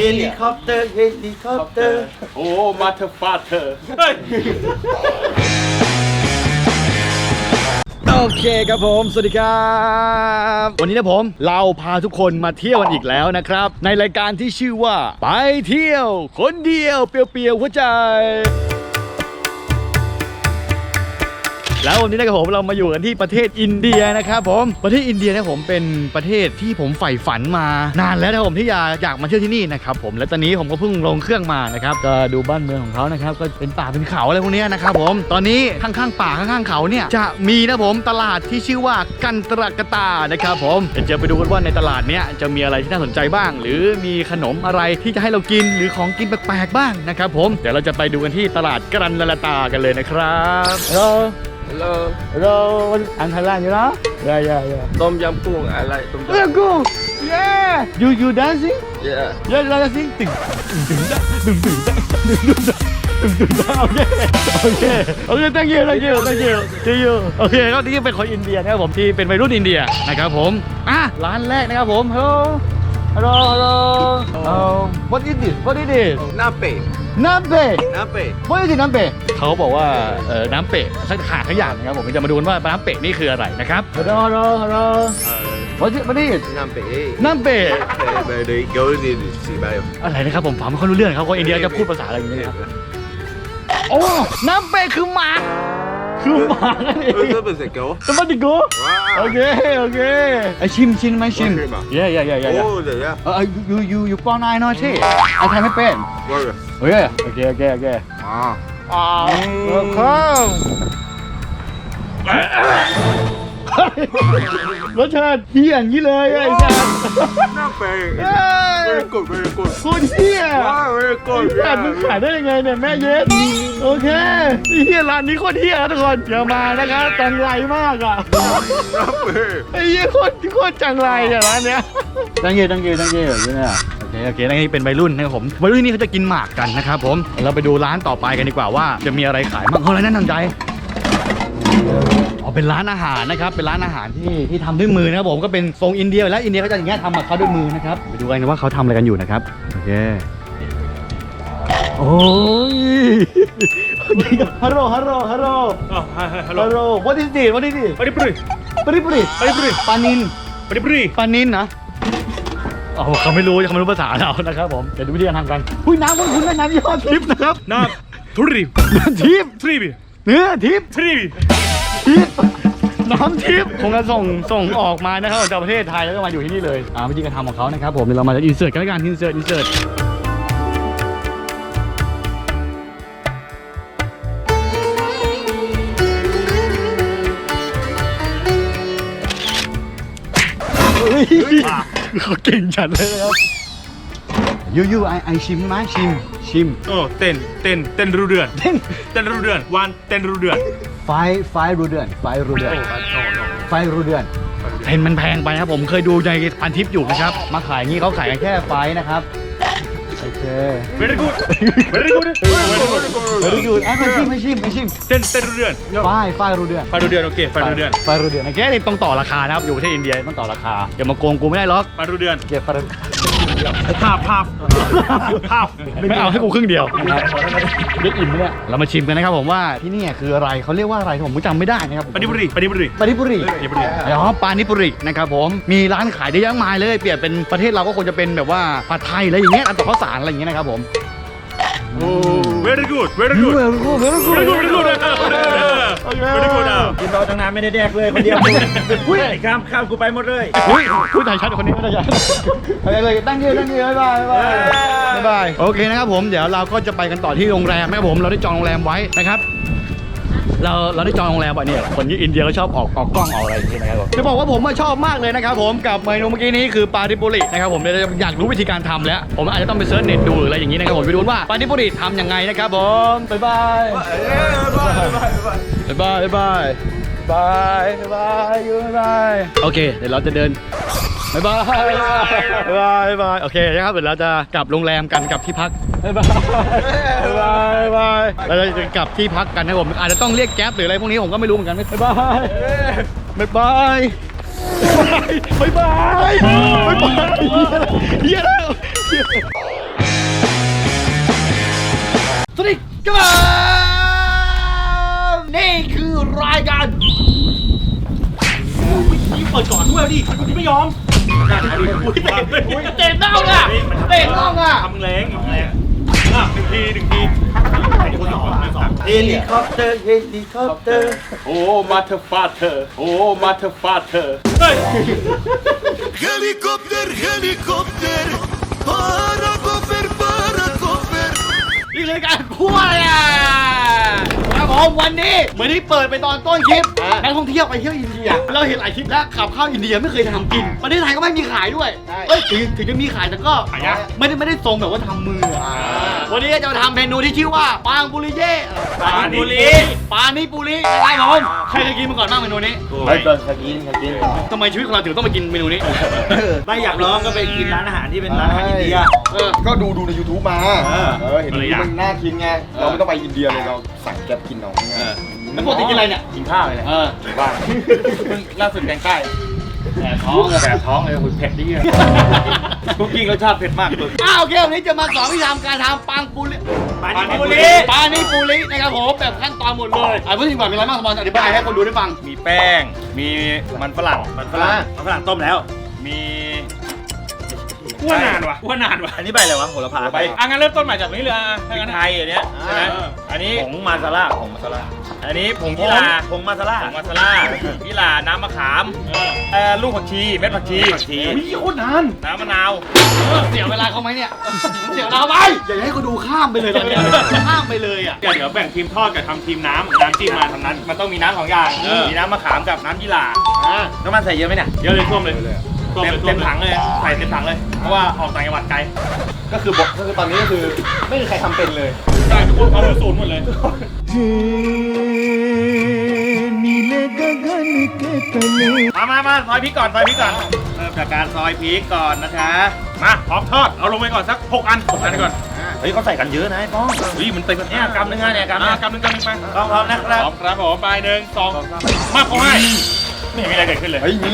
เฮลิคอปเตอร์เฮลิคอปเตอร์โอ้มาเธอฟาเธอเฮ้ย โอเคครับผม สวัสดีครับ วันนี้นะผมเราพาทุกคนมาเที่ยวกันอีกแล้วนะครับ ในรายการที่ชื่อว่า ไปเที่ยว คนเดียวเปลี่ยวๆหัวใจ แล้ววันนี้นะครับผมเรามาอยู่กันที่ประเทศอินเดียนะครับผมประเทศอินเดียนะผมเป็นประเทศที่ผมใฝ่ฝันมานานแล้วนะผมที่อยากอยากมาเที่ยวที่นี่นะครับผมและตอนนี้ผมก็เพิ่งลงเครื่องมานะครับก็ดูบ้านเมืองของเขานะครับก็เป็นป่าเป็นเขาอะไรพวกนี้นะครับผมตอนนี้ข้างๆป่าข้างๆเขาเนี่ยจะมีนะผมตลาดที่ชื่อว่ากันตรกตานะครับผมเดี๋ยวจะไปดูกันว่าในตลาดเนี้ยจะมีอะไรที่น่าสนใจบ้าง หรือมีขนมอะไรที่จะให้เรากินหรือของกินแปลกๆบ้างนะครับผมเดี๋ยวเราจะไปดูกันที่ตลาดกันตรกตากันเลยนะครับฮัลโหล Hello Hello, I'm Thailand, you know? Yeah, yeah, yeah. ต้มยำกุ้ง I like ต้มย Let's go! Yeah! You you dancing? ำ Yeah Yeah, dancing. ตึงตึงตึงตึงตึงตึงตึงตึงตึงตึงโอเคโอเคโอเค thank you thank you thank you see you โอเคก็นี่เป็นคนอินเดียนะครับผมที่เป็นวัยรุ่นอินเดียนะครับผมอะร้านแรกนะครับผม Hello Hello Hello uh, What is this What is this น้ำเป็ดน้ำเปะน้ำเป็ด What is it น้ำเปะเขาบอกว่าเออน้ำเปะสักขาดขอย่างนะครับผมจะมาดูกันว่าน้ำเปะนี่คืออะไรนะครับ Hello Hello Hello What is What is น้ำเป็ดน้ำเปะเบอร์ดีเกาหลีสีใบอะไรนะครับผมฟังไม่ค่อยรู้เรื่องครับคนอินเดียจะพูดภาษาอะไรอย่างเงี้ยครับโอ้น้ำเปะคือหมา คือหมานั่นเองเออก็เป็นเสกเกาสวัสดีกูโอเค โอเคไอชิมชิมไหมชิมชิมอะ เย่เย่เย่เย่โอ้เดี๋ยวนะเออยูยูยูป้อนนายหน่อยสิเอาทำไม่เป็นว่าไงโอเค โอเค โอเค โอเคอ่าอ่าโอเคร สชาติเฮี้ยอย่างนี้เลยไอ้สัสน้ำเป็ดเฮ้ย very good very good โคตรเฮี้ยว้าว very ไอ้ good สัตว์มึงขายได้ยังไงเนี่ยแม่เย็ดโอเคไอ้เฮียร้านนี้โคตรเฮียทุกคนอย่ามานะครับจังไรมากอะน้ำเป็ดไอ้เฮียโคตรโคตรจังไรอะร้านเนี้ยตั้งเยตั้งเยตั้งเยอยู่เนี่ยโอเคโอเคนั่นนี่เป็นวัยรุ่นนะครับผมวัยรุ่นนี่เขาจะกินหมากกันนะครับผมเราไปดูร้านต่อไปกันดีกว่าว่าจะมีอะไรขายบ้างเขาอะไรนั่นทางใจ อ๋อเป็นร้านอาหารนะครับ เป็นร้านอาหารที่ที่ทำด้วยมือนะครับผมก็เป็นทรงอินเดียอยู่แล้วอินเดียเขาจะอย่างเงี้ยทำกับเขาด้วยมือนะครับไปดูกันนะว่าเขาทำอะไรกันอยู่นะครับโอเคโอ้ยฮัลโหลฮัลโหลฮัลโหลอ๋อฮัลฮัลโหลโหล what is it what is it ปริปริปริปริปริปริปานินปริปริปานินนะโอ้โหเขาไม่รู้เขาไม่รู้ภาษาเรานะครับผมเดี๋ยวดูวิธีการทำกันอุ้ยน้ำคุณคุณน้ำยี่ห้อทิปนะครับน้ำทุริทิปทริปเนื้อทิปทริ ปทิปน้ำทิปคงจะส่งส่งออกมานะครับจากประเทศไทยแล้วก็มาอยู่ที่นี่เลยอ่าวิธีการทำของเขานะครับผมเดี๋ยวเรามาอินเสิร์ตกันแล้วกันอินเสิร์ตอินเสิร์ตเขาเก่งจัดเลยนะครับยูยูไอไอชิมไหมชิมชิมโอ้เต้นเต้นเต้นรู้เดือนเต้นเต้นรู้เดือนวันเต้นรู้เดือน ไฟไฟรูเดือนไฟรูเดือนโอ้โนโนไฟรูเดือนเห็นมันแพงไปนะครับผมเคยดูในพันทิปอยู่นะครับ มาขายอย่างนี้เขาขายกันแค่ไฟนะครับโอเค very good very good very good เฮ้ยดูอะไม่ชิมไม่ชิมไม่ชิมเต้นเต้นรู้เดือนไฟไฟรูเดือนไฟรู้เดือนโอเคไฟรู้เดือนไฟรูเดือนโอเคนี่ต้องต่อราคานะครับอยู่ประเทศอินเดียต้องต่อราคาอย่ามาโกงกูไม่ได้หรอกไฟรู้เดือนเก็บไฟรู ภาพภาพภาพไม่เอาให้กูครึ่งเดียวนะครับเด็กอิ่มไหมเนี่ยเรามาชิมกันนะครับผมว่าที่นี่คืออะไรเขาเรียกว่าอะไรผมก็จำไม่ได้นะครับปฏิบุรีปฏิบุรีปานิปุริปฏิบุรีอ๋อปานิปุรินะครับผมมีร้านขายได้เยอะมากเลย เปรียบเป็นประเทศเราก็ควรจะเป็นแบบว่าผัดไทยอะไรอย่างเงี้ยร้านต่อข้าวสารอะไรอย่างเงี้ยนะครับผม โอ้ very good very เว good ลกูเวลกู very good very good very good อะกินเราตั้งนานไม่ได้แดกเลยคนเดียวกูไอ้ข้ามข้ามกูไปหมดเลยอุ้ยพูดไทยชัดกว่าคนนี้ไม่ได้ชัดโอเคเลยตั้งยืนตั้งยืนบ๊ายบายบ๊ายบายบ๊ายบายโอเคนะครับผมเดี๋ยวเราก็จะไปกันต่อที่โรงแรมนะครับผมเราได้จองโรงแรมไว้นะครับ เราเราได้จองโรงแรมไว้เนี่ยคนที่อินเดียเขาชอบออกออกกล้องออกอะไรอย่างเงี้ยนะครับผมจะบอกว่าผมมาชอบมากเลยนะครับผมกับเมนูเมื่อกี้นี้คือปาดิปุรินะครับผมเดี๋ยวจะอยากรู้วิธีการทำแล้ว ผมอาจจะต้องไปเซิร์ชเน็ตดูหรืออะไรอย่างงี้นะครับผมไปดูว่าปาดิปุริทำยังไงนะครับผมบ๊ายบายบ๊ายบายบ๊ายบายบายบ๊ายบายบ๊ายบายโอเคเดี๋ยวเราจะเดิน บายบายบายบายโอเคนะครับเดี๋ยวเราจะกลับโรงแรมกันกลับที่พักบายบายบายบายเราจะกลับที่พักกันนะผมอาจจะต้องเรียกแก๊ปหรืออะไรพวกนี้ผมก็ไม่รู้เหมือนกันบ๊ายบายบายบายบายบายบายบายเฮียแล้วสวัสดีครับนี่คือรายการเปิดก่อนด้วยดิคุณไม่ยอม อุ้ยเตะอุ้ยเตะน่องอะเตะน่องอะทำแรงทำแรงอะหนึ่งทีหนึ่งทีคนสองคนสองเฮลิคอปเตอร์เฮลิคอปเตอร์โอ้มาเธอฟาเธอโอ้มาเธอฟาเธอเฮ้ย Helikopter, helikopter, parakofer, parakofer. นี่คือรายการคั่วเลยอะครับ ผมวันนี้เหมือนที่เปิดไปตอนต้นคลิปนักท่องเที่ยวไปเที่ยวอินเดีย เราเห็นหลายคลิปแล้วขับข้าวอินเดียไม่เคยทำกินประเทศไทยก็ไม่มีขายด้วยเอ้ยถึงถึงจะมีขายแต่ก็ไม่ได้ไม่ได้ทรงแบบว่าทำมืออะวันนี้จะมาทำเมนูที่ชื่อว่าปางบุริเย่ปานิปุรีปานิปุรินะครับผมใครเคยกินมาก่อนบ้างเมนูนี้ไม่เกินสกินสกินทำไมชีวิตของเราถึงต้องมากินเมนูนี้ไม่อยากลองก็ไปกินร้านอาหารที่เป็นร้านอาหารอินเดียเออก็ดูดูใน YouTube มาเออเออเห็นมันน่ากินไงเราไม่ต้องไปอินเดียเลยเราสั่งแกร็บกินเอาง่ายแล้วปกติกินอะไรเนี่ย กินข้าวเลยเออบ้านล่าสุดแกงใต้แสบท้องอะแสบท้องเลยคุณเผ็ดดิคุกกิ้งรสชาติเผ็ดมากอ้าวโอเควันนี้จะมาสอนวิธีทำการทำปังปุริปานิปุรีปานิปุรินะครับผมแบบขั้นตอนหมดเลยอะพูดถึงก่อนมีอะไรบ้างสมอนอธิบายให้คนดูได้ฟัง มีแป้ง มีมันฝรั่ง มันฝรั่ง มันฝรั่งต้มแล้ว มีอ้ วนนานว่ะอ้วนนานว่ะอันนี้ใบอะไรวะโหระพาไปอะงั้นเริ่มต้นใหม่จากนี้เลยอะพถ้าริงั้กนไทยอันเนี้ยใช่ไหมเอออันนี้ผงมาซาล่าผงมาซาล่าอันนี้ผงยีราผงมาซาล่าผงมาซาล่ายีราน้ำมะขามเออเอ่อลูกผักชีเม็ดผักชีผักชีอุ้ยโคตรนานน้ำมะนาวเสียเวลาเขาไหมเนี่ยเสียเวลาเขาไหมอย่าให้เขาดูข้ามไปเลยตอนเนี้ยข้ามไปเลยอะเดี๋ยวเดี๋ยวแบ่งทีมทอดกับทำทีมน้ำน้ำจิ้มมาทำนั้นมันต้องมีน้ำสองอย่างเออมีน้ำมะขามกับน้ำยีราอะน้ำมันใส่เยอะไหมเนี่ยเยอะเลยท่วมเลยท่วม เต็มเลยท่วเต็มมเลยถังเลยใส่เต็มถังเลย เพราะว่าออกต่างจังหวัดไกลก็คือบอกก็คือตอนนี้ก็คือไม่มีใครทำเป็นเลย ใช่ทุกคนเอามือศูนย์หมดเลยมามามาซอยพริกก่อนซอยพริกก่อนเริ่มจากการซอยพริกก่อนนะคะมาพร้อมทอดเอาลงไปก่อนสัก6อัน6อันก่อนเฮ้ยเขาใส่กันเยอะนะไอ้ป้องอุ้ยมันเต็มเนี่ยกำหนึงอะเนี่ยกำหนึอะงกำหนึ่งกำหนึ่งไปพร้อมพร้อมนะคพรับร้อมครับผมไปหนึ่งสองมาเขาให้ ไม่เห็นมีอะไรเกิดขึ้นเลย เฮ้ยมี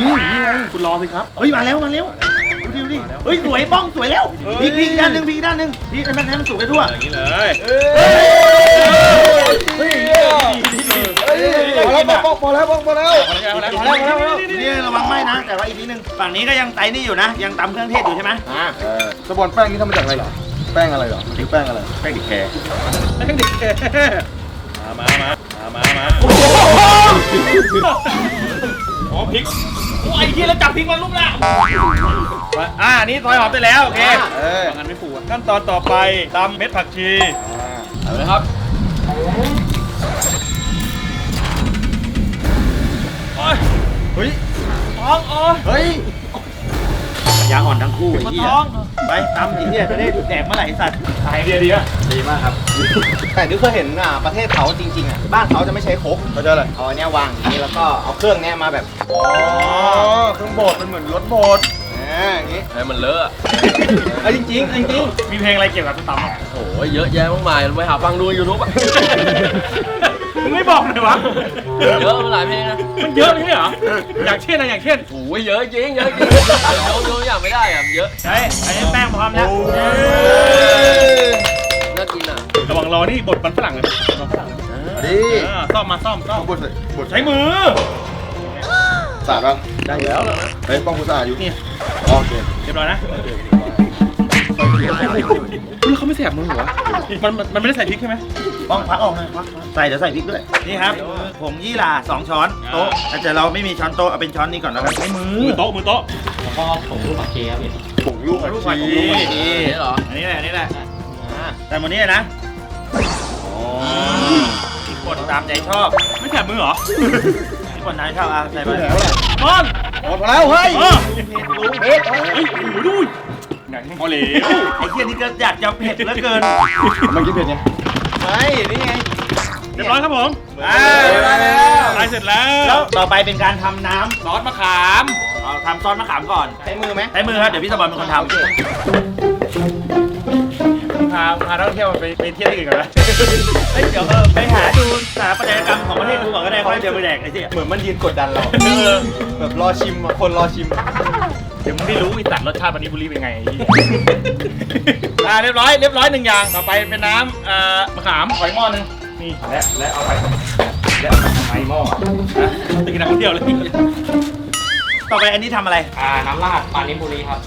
คุณรอสิครับเฮ้ยมาแล้วมาแล้วดูดิดูดิเฮ้ยสวยป้องสวยแล้วพริกพริกด้านหนึ่งพริกด้านหนึ่งพริกให้มันให้มันสุกได้ทั่วอย่างนี้เลยพอแล้วบอกพอแล้วบอกพอแล้วพอแล้วพอพอแล้วแล้วพอแล้วพอแล้วนี่ระวังไหมนะ แต่ว่าอีกนิดนึงฝั่งนี้ก็ยังไตนี่อยู่นะ ยังตำเครื่องเทศอยู่ใช่ไหมอ่าเออสปอนแป้งนี่ทำมาจากอะไรเหรอแป้งอะไรเหรอหรือแป้งอะไรแป้งดิบแคร์แป้งดิบมามามามามามา อ๋อพริกโอ้ยไอ้ที่แล้วจับพริกมันลูกละอ่านี่ซอยหอมไปแล้วโอเคเอองานไม่ฟูอะขั้นตอนต่อไปตำเม็ดผักชีเอาเลยครับโอ้ยเฮ้ยท้องอ๋อเฮ้ยยางอ่อนทั้งคู่ไอ้มาเหี้ยท้อง ไปตำอีกเนี่ยจะได้แดกเมื่อไหร่ไอ้สัตว์ไอเดียดีอะดีมากครับ แต่ที่เคยเห็นอะประเทศเขาจริงๆอะบ้านเขาจะไม่ใช้ครกเขาจะอะไรเอาอันเนี้ยวางอย่างนี้แล้วก็เอาเครื่องเนี้ยมาแบบอ๋อเครื่องบดมันเหมือนรถบดอ่าอย่างงี้ให้มันเลอะ เอาจริงๆจริงมีเพลงอะไรเกี่ยวกับส้มตำอะ โอ้ยเยอะแยะมากมายไปหาฟังดูยูทูบอะ มึงไม่บอกเลยวะ เยอะมันหลายเพลงนะมันเยอะไม่ใช่เหรอ อย่างเช่นอะไรอย่างเช่นโอ้ยเยอะจริงเยอะจริงยกยกอย่างไม่ได้อะเยอะใช่อันนี้แป้งพร้อมแล้วน่ากินอะระหว่างรอนี่บทมันฝรั่งเลยบทฝรั่งเลยๆดีเออซ่อมมาซ่อมซ่อมเอาบดใส่บดใช้มือ สะอาดป่ะได้แล้วเฮ้ยป้องกูสะอาดอยู่นี่โอเค เรียบร้อยนะ แล้วเขาไม่แสบมือเหรอมันมันมันไม่ได้ใส่พริกใช่ไหมป้องพักออกนะพักใส่เดี๋ยวใส่พริกด้วย นี่ครับผงยี่หร่าสองช้อนโต๊ะแต่เราไม่มีช้อนโต๊ะเอาเป็นช้อนนี้ก่อนนะครับใช้มือมือโต๊ะมือโต๊ะผงลูกผักลูกผักชีชีนี่เหรอ อันนี้แหละอันนี้แหละแต่หมดนี้นะที่กดตามใจชอบ ไม่แสบมือเหรอที่กดตามใจชอบอะใส่ไปแล้วแหละมอนหมดแล้วเฮ้ยเออเฮ้ยโอ้โหดู หนังพอเลไอ้เหี้ยนี่ก็อยากจะเผ็ดเหลือเกินมันกินเผ็ดไงไม่นี่ไงเรียบร้อยครับผมอ่าเรียบร้อยแล้วตายเสร็จแล้วแล้วต่อไปเป็นการทำน้ำซอสมะขามเราทำซอสมะขามก่อนใช้มือไหมใช้มือครับเดี๋ยวพี่สบอลเป็นคนทำพาพาท่องเที่ยวไปไปเที่ยวที่อื่นกันไหมเฮ้ยเดี๋ยวเออไปหาดูสถาปัตยกรรมของประเทศกูก่อนก็ได้ค่อยเดี๋ยวไปแดกไอ้ที่เหมือนมันยืนกดดันเราแบบรอชิมคนรอชิม เดี๋ยวมึงได้รู้ไอีสัตว์รสชาติปานิปุรีเป็นไงไอ้เหี้ยอ่าเรียบร้อยเรียบร้อยหนึ่งอย่างต่อไปเป็นน้ำเอ่อมะขามหอยหม้อหนึงนี่และและเอาไปและเอาไปหม้อนะไปกินนักท่องเที่ยวเลยต่อไปอันนี้ทำอะไรอ่าน้ำราดปานิปุรีครับ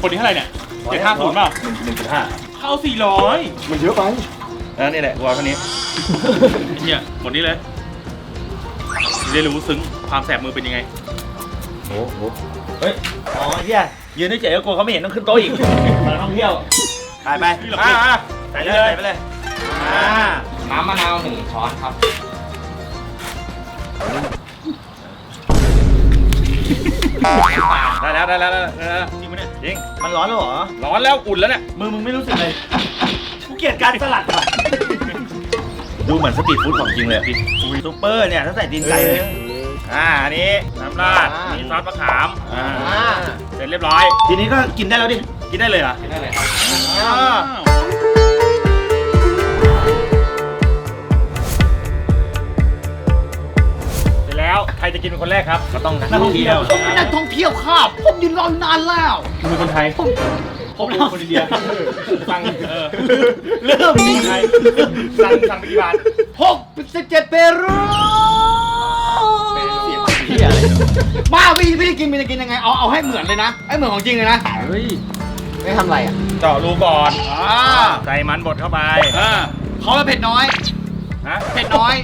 คนนี้เท่าไหร่เนี่ยเจ็ดห้าศูนย์เปล่าหนึ่งจุดห้าเข้าสี่ร้อยมันเยอะไปแล้วนี่แหละวอลคนนี้ เนี่ยหมดนี้เลยจะได้รู้ซึ้งความแสบมือเป็นยังไง เฮ้ย อ๋อเฮียยืนเฉยๆก็กลัวเขาไม่เห็นต้องขึ้นโต๊ะอีกมาท่องเที่ยวไปไปนี่เหรออ่าอ่าใส่เลยใส่ไปเลยอ่าน้ำมะนาวหนึ่งช้อนครับ ได้แล้วได้แล้วได้แล้วได้แล้วจริงไหมเนี่ยจริงมันร้อนแล้วเหรอ ร้อนแล้วอุ่นแล้วเนี่ยมือมึงไม่รู้สึกเลยกูเกลียดการสลัดว่ะดูเหมือนสตรีทฟู้ดของจริงเลยซุปเปอร์เนี่ยถ้าใส่ตีนไก่เลย อ่าอันนี้น้ำราดมีซอสมะขามอ่าเสร็จเรียบร้อย ทีนี้ก็กินได้แล้วดิ กินได้เลยเหรอกินได้เลยครับอ้าวเสร็จแล้วใครจะกินเป็นคนแรกครับ ก็ต้องนักท่องเที่ยวผมเป็นนักท่องเที่ยวครับผมยืนรอนานแล้ว คุณเป็นคนไทย ผมผมเป็นคนอินเดียสั่งเออเริ่มมีไทยสั่งสั่งไปกี่บาท หกสิบเจ็ดเปรู บ้าพี่พี่กินพี่จะกินยังไง เอาเอาให้เหมือนเลยนะ ให้เหมือนของจริงเลยนะไม่ทำอะไรอะเจาะรูก่อนอ่าใส่มันบดเข้าไปอ่าเขาว่าเผ็ดน้อย ฮะ เผ็ดน้อย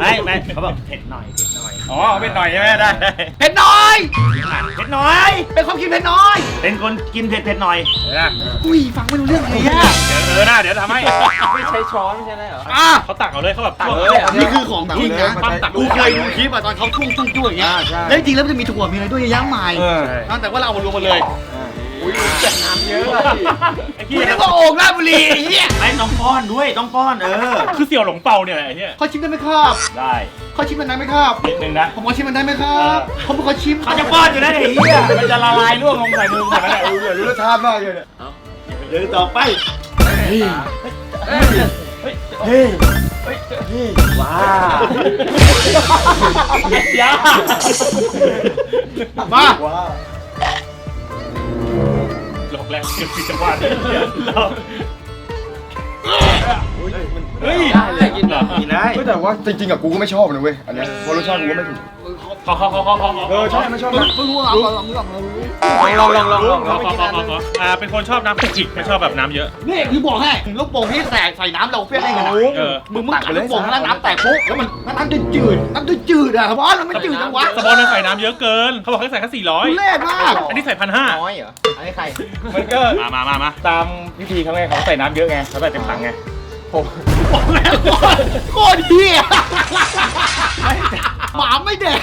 ไม่ไม่เขาบอกเผ็ดหน่อยเผ็ดหน่ อยอ๋อเป็นหน่อยใช่ไหมได้ได้เผ็ดน้อย เผ็ดหน่อย เป็นความคิดเผ็ดน้อย เป็นคนกินเผ็ดเผ็ดหน่อยเดี๋ยวนะอุ้ยฟังไม่รู้เรื่องเลยอะเดี๋ยวเออนะเดี๋ยวทำให้ไม่ใช้ช้อนไม่ใช่ได้เหรอ อะเขาตักเอาเลยเขาแบบตักเอเอาอเลยนี่คือของจริงนะปั้มตัก กูเคยดูคลิปอะตอนเขาทุ่งทุ่งทุ่งอย่างเงี้ยอ่าใช่ แล้วจริงๆแล้วมันจะมีถั่วมีอะไรด้วยเยอะแยะมากมายเออนั่นแต่ว่าเราเอามารวมกันเลย เยอะไอ้กูที่นึกว่าโอ่งราชบุรีไอ้เหี้ยไอ้ต้องป้อนด้วยต้องป้อนเออ คือเสี่ยวหลงเปาเนี่ยแหละไอ้เนี่ยขอชิมได้ไหมครับได้ขอชิมมันได้ไหมครับ นิดนึงนะ ผมขอชิมมันได้ไหมครับผมขอชิมเขาจะป้อนอยู่นะไอ้เหี้ยมันจะละลายร่วงลงใส่มือหมดแล้วเนี่ยรู้เลยรู้รสชาติมากเลยเนี่ยเดี๋ยวต่อไปว้าอยามาว้าวหลอก แรงเกือบผิดจังหวะ เนี่ยหลอกเฮ้ยได้กินเหรอกินได้เฮ้ยแต่ว่าจริงๆกับกูก็ไม่ชอบนะเว้ยอันเนี้ยเพราะรสชาติกูก็ไม่ถูกขอขอขอขอขอเออชอบไม่ชอบนะไม่รู้อะลองลองลองลองลองลองลองลองขอขอขอขออ่าเป็นคนชอบน้ำขุกขิกไม่ชอบแบบน้ำเยอะนี่คือบอกให้ลูกโป่งที่แตกใส่น้ำเราเฟี้ยงได้ไงนะเออมึงมึงตักลูกโป่งแล้วน้ำแตกปุ๊บแล้วมันน้ำจะจืดน้ำจะจืดอะบอสมันไม่จืดจังวะสปอนเซอร์ใส่น้ำเยอะเกินเขาบอกให้ใส่แค่สี่ร้อยทุเล่มากอันนี้ใส่พันห้าน้อยเหรออันนี้ใครมันก็มามามามาตามพิธีเขาไงเขาใส่น้ำเยอะไงเขาใส่เต็มถังไง บอกแล้วโคตรเหี้ยหมาไม่แดก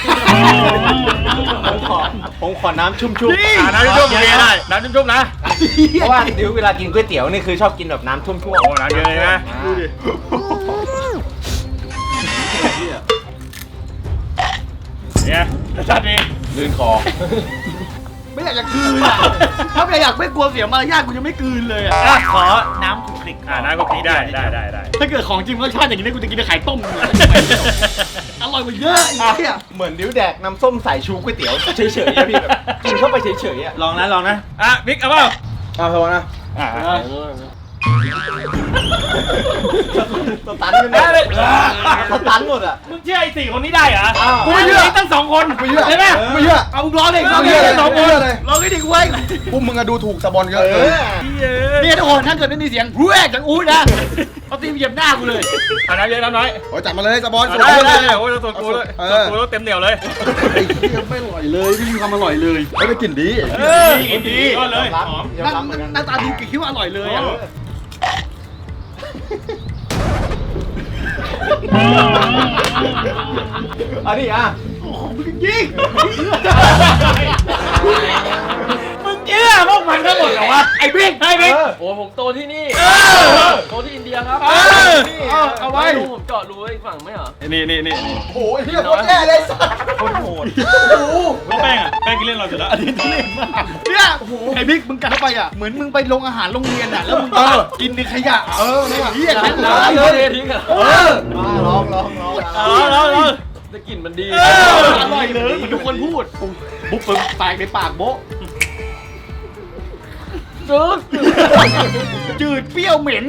ผมขอผมขอน้ำชุ่มนี่ อ่าน้ำชุ่มๆโอเคได้น้ำชุ่มๆนะๆเพราะว่าเดี๋ยวเวลากินก๋วยเตี๋ยวนี่คือชอบกินแบบน้ำชุ่มโอ้น้ำเยอะเลยนะๆดูดิเนี่ยรสชาติดีลื่นคอ ไม่อยากจะกลืนอะถ้าไม่อยากไม่กลัวเสียมารยาทกูจะไม่กลืนเลยอะอะขอน้ำคลุกคลิกอ่าน้ำก็พีได้ได้ได้ได้ถ้าเกิดของจริงรสชาติอย่างนี้นะกูจะกินแต่ไข่ต้มเลยอร่อยกว่าเยอะไอ้เหี้ยเหมือนดิ้วแดกน้ำส้มสายชูก๋วยเตี๋ยวเฉยๆอะพี่แบบกินเข้าไปเฉยๆอะลองนะลองนะอะบิ๊กเอาเปล่าเอาเถอะนะอ่า สตันกันเลยสตันหมดอะ มึงเชื่อไอ้สี่คนนี้ได้เหรออ้าว กูไม่เชื่อตั้งสองคนไม่เชื่อใช่ไหมไม่เชื่อเอามึงร้องดิไม่เชื่อเลยไม่เชื่อเลยร้องให้ดิเว้ยพวกมึงอะดูถูกสะบอนเยอะเอเอออเนี่ยทุกคนถ้าเกิดไม่มีเสียงแรกจากอู้นะเขาตีเหยียบหน้ากูเลยอ่าน้ำเยอะน้ำน้อยโอ้ยจัดมาเลยสะบอนอะสะบได้อนได้เลยได้โอ้ยตัวกูเลยเอตัวอกูแล้วเต็มเหนียวเลยไอ้เหี้ยไม่อร่อยเลยไม่มีความอร่อยเลยเฮ้ยไปกินดีเออกินดีก็เลยหอมยอมหน้ารับเหมือนกันหน้าตาดีกี่คิ้วอร่อยเลยอะ อันนี้อะยิงมึง เชื่อพวกมันทั้งหมดเหรอวะไอ้บิ๊กไอ้บิ๊ก โอ้ผมโตที่นี่เออโตที่อินเดียครับเออนี่เอาเอาไว้ดูผมเจาะรูไว้อีกฝั่งไม่เหรอนี่นี่นี่โอ้ยเหี้ยโคตรแย่เลยสัสคนโหดแล้วแป้งอะแป้งกินเล่นเราเสร็จแล้วอันนี้ทุเรศมาก เนี่ยไอ้บิ๊กมึงกัดเข้าไปอะเหมือนมึงไปโรงอาหารโรงเรียนอะแล้วมึงกินในขยะเออเนี่ยเหี้ยแล้นั่วนแล้วเลยเททิ้งเหรอเออมาลองลองลองเอาเอาเอาแต่กลิ่นมันดี อร่อยเลยเหมือนทุกคนพูดปุ๊บปุ๊บแตกในปากโบ๊ะ จืดเปรี้ยวเหม็น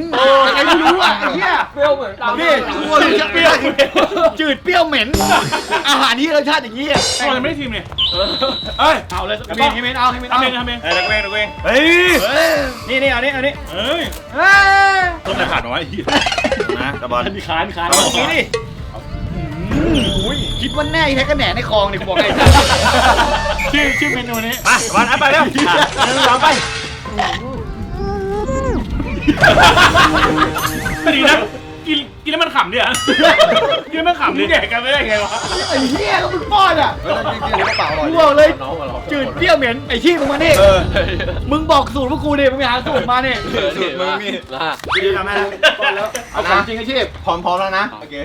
อะไรไม่รู้อะไอ้เหี้ยเปรี้ยวเหมือนตามนี่เปรี้ยวจืดเปรี้ยวเหม็น อาหารที่รสชาติอย่างนี้เรายังไม่ได้ทีมเนี่ยเอ้ยเอาเลยให้เมนให้เมนเอาให้เมนเอาทำเองทำเองเฮ้ยตะเวงตะเวงเฮ้ยนี่นี่เอานี้เอานี้เอ้ยเฮ้ยต้มแต่ขาดน้อยไอ้เหี้ยนะตะบอลมีคานคานเอาอย่างนี้ดิคิดว่าแน่แค่กระแหน่ในคลองเนี่ยกูบอกให้ชื่อชื่อเมนูนี้มาตะบอลเอาไปเร็วหนึ่งสองไปไม่ ดีนะกินกินแล้วมันขำดิอะกินแล้วมันขำดิแดกกันไม่ได้ไงวะไอ้เหี้ยก็มึงป้อนอะเฮ้ยจริงๆกระเป๋าอร่อยกูบอกเลยจืดเปรี้ยวเหม็นไอ้ชี้มึงมานี่มึงบอกสูตรพวกกูดิมึงไปหาสูตรมาเนี่ยสูตรมึงนี่ล่ะดีทำไมล่ะเอาของจริงไอ้ชีพพร้อมๆแล้วนะโอเค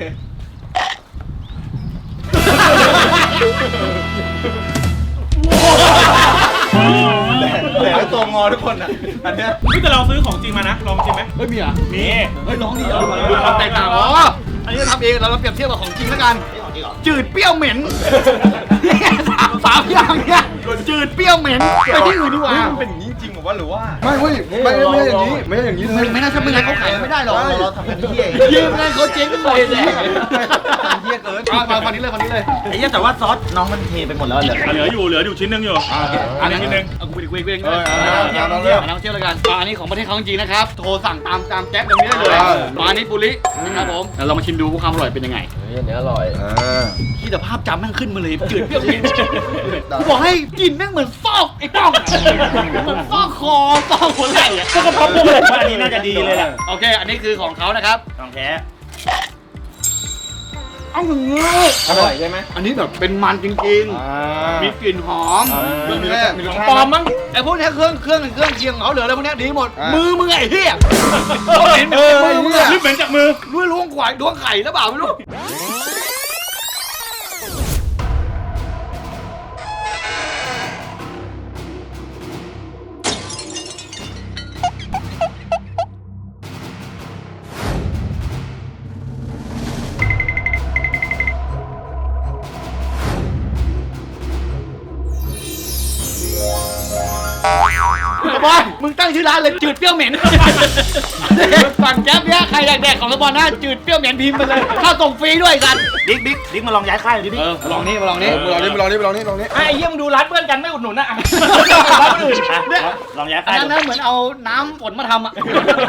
แต่ไม่ตัวงอทุกคนอะ อันเนี้ยนี่แต่เราซื้อของจริงมานะ ลองชิมไหมเฮ้ยมีอะมี เฮ้ยลองดิเอาดูความแตกต่างอ๋ออันนี้เราทำเองเราเราเปรียบเทียบกับของจริงแล้วกัน จืดเปรี้ยวเหม็นสามสามอย่างเนี่ยจืดเปรี้ยวเหม็นไปที่อื่นดีกว่า มันเป็นอย่างนี้ จริงเหรอวะหรือว่า ไม่เว้ยไม่ไม่ไม่อย่างนี้ไม่อย่างนี้ไม่ไม่น่าจะไม่งั้นเขาขายไม่ได้หรอกเราเราทำกันที่เองยืมเงินเขาเจ๊งกันหมดเลยเฮียเกินมามาฝั่งนี้เลยฝั่งนี้เลยไอ้เหี้ยแต่ว่าซอสน้องมันเทไปหมดแล้วเหรอเหลืออยู่เหลืออยู่ชิ้นหนึงอยู่อันนี้นิดนึงเอากูไปดิกูเองเออเอาเอาเอาเอาเที่ยวเอาเที่ยวแล้วกันอันนี้ของประเทศเขาจริงๆนะครับโทรสั่งตามตามแก๊ปตรงนี้ได้เลยมานิปุรินะครับผมแล้วเรามาชิมดูว่าความอร่อยเป็นยังไงเฮ้ยอันนี้อร่อยที่แต่ภาพจำแม่งขึ้นมาเลยจืดเปรี้ยวเหม็นกูบอกให้กลินแม่งเหมือนฟอกไอ้ป้องเหมือนฟอกคอฟอกหัวไหล่อะก็กระเพาะพวกเลยอันนี้น่าจะดีเลยแหละโอเค อันนี้คือของเขานะครับ ของแท้เอ้าอย่างงี้อร่อยใช่ไหมอันนี้แบบเป็นมันจริงๆ มีกลิ่นหอมมีมีรสชาติมีรสชาติปลอมมั้งไอ้พวกเนี้ยเครื่องเครื่องเครื่องเคียงของเขาเหลืออะไรพวกเนี้ยดีหมด มือมึงไอ้เหี้ยเห็นมือมึงอะรีบเหม็นจากมือด้วยล้วงควายล้วงไข่หรือเปล่าไม่รู้ สปอนมึงตั้งชื่อร้านเลยจืดเปรี้ยวเหม็นฝั่งแก๊ปเนี้ยใครอยากแดกของสปอนนะจืดเปรี้ยวเหม็นพิมพ์ไปเลยข้าวส่งฟรีด้วยกันบิ๊กบิ๊กบิ๊กมาลองย้ายค่ายดูดิบิ๊กเออมาลองนี่มาลองนี่มาลองนี่มาลองนี่มาลองนี่มาลองนี่ไอ้เยี่ยมงดูร้านเพื่อนกันไม่อุดหนุนนะอะร้านคนอื่นอะเนี่ยลองย้ายอันค่ายนั้นดูนะเหมือนเอาน้ำฝนมาทำอะ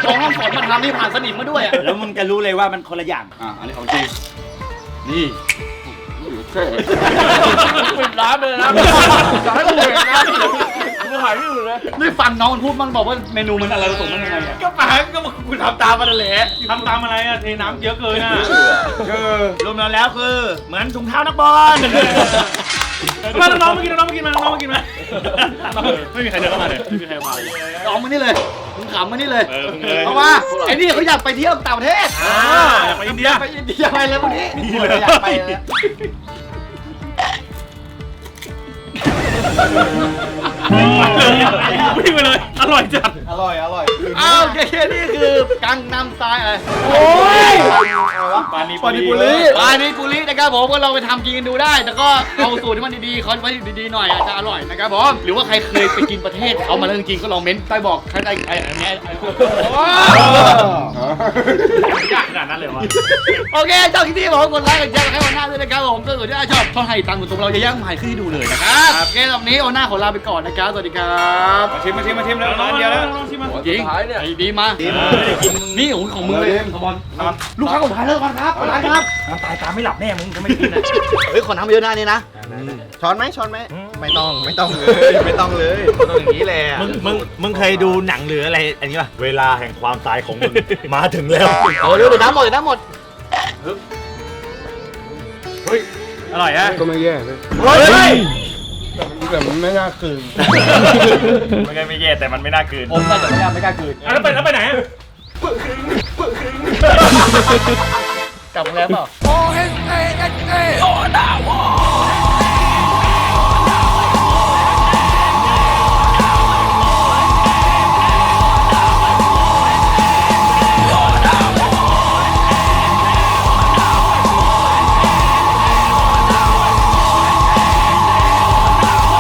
เอาน้ำฝนมาทำนี่ผ่านสนิมมาด้วยอะแล้วมึงจะรู้เลยว่ามันคนละอย่างอ่าอันนี้ของจริงนี่ ปิดร้านเลยนะอยากให้กูเห็นนะกูหายที่อื่นเลยนี่ฟังน้องมันพูดมันบอกว่าเมนูมันอะไรผสมมันยังไงอะก็ปากก็บอกคุณทำตามมันนั่นแหละทำตามอะไรอะเทน้ำเยอะเกินอะรวมแล้วคือเหมือนถุงเท้านักบอลมาน้องๆมากินน้องๆมากินมาน้องๆมากินมาไม่มีใครเดินเข้ามาเลยไม่มีใครมาเลยลองมานี่เลยมึงขำมานี่เลยเออมึงเลยเพราะว่าไอ้นี่เขาอยากไปเที่ยวต่างประเทศอ่าอยากไปอินเดียไปอินเดียไปเลยวันนี้นี่เลยอยากไปเลย Ha ha ha ha! วิ่งไปเลย อร่อยจัด อร่อย อร่อยอ้าวโอเคนี่คือกังนำสไตล์อะไรโอ้ยปานิปุริปานิปุรินะครับผมก็ลองไปทำกินกันดูได้ แต่ก็เอาสูตรที่มันดีๆเขาไว้ดีๆหน่อยอาจจะอร่อยนะครับผมหรือว่าใครเคยไปกินประเทศเขามาแล้วจริงๆก็ลองเม้นใต้บอกใครได้ใครอันนี้ยากขนาดนั้นเลยวะโอเคชอบคลิปนี้ผมกดไลค์กดแชร์กดให้วันหน้าด้วยนะครับผมถ้าเกิดว่าชอบช่องไทยตังค์ตรงเราจะย่างใหม่ขึ้นให้ดูเลยนะครับโอเคสำหรับวันนี้โอหน้าขอลาไปก่อนนะครับสวัสดีครับมาชิมมาชิมมาชิมแล้วร้านเดียวแล้วลองชิมมาจริงสุดท้ายเนี่ยไอ้ดีมานี่โอ้ยของมึงเลยบอลลูกค้าของท้ายแล้วก่อนครับร้านครับน้ำตายตามไม่หลับแน่มึงจะไม่กินอะเฮ้ยขอน้ำเยอะหน้านี่นะช้อนไหมช้อนไหมไม่ต้องไม่ต้องเลยไม่ต้องเลยต้องอย่างนี้แหละมึงมึงมึงเคยดูหนังหรืออะไรอันนี้ป่ะเวลาแห่งความตายของมึงมาถึงแล้วเอาเร็วเดี๋ยวน้ำหมดเดี๋ยวน้ำหมดอร่อยฮะก็ไม่แย่เลยเฮ้ย แต่มันไม่น่าคืน มันก็ไม่แย่แต่มันไม่น่าคืนผมก็จะพยายามไม่กล้าคืนแล้วไปแล้วไปไหนกลับโรงแรมเปล่า Oh, hey, hey, hey, hey. Oh, that one.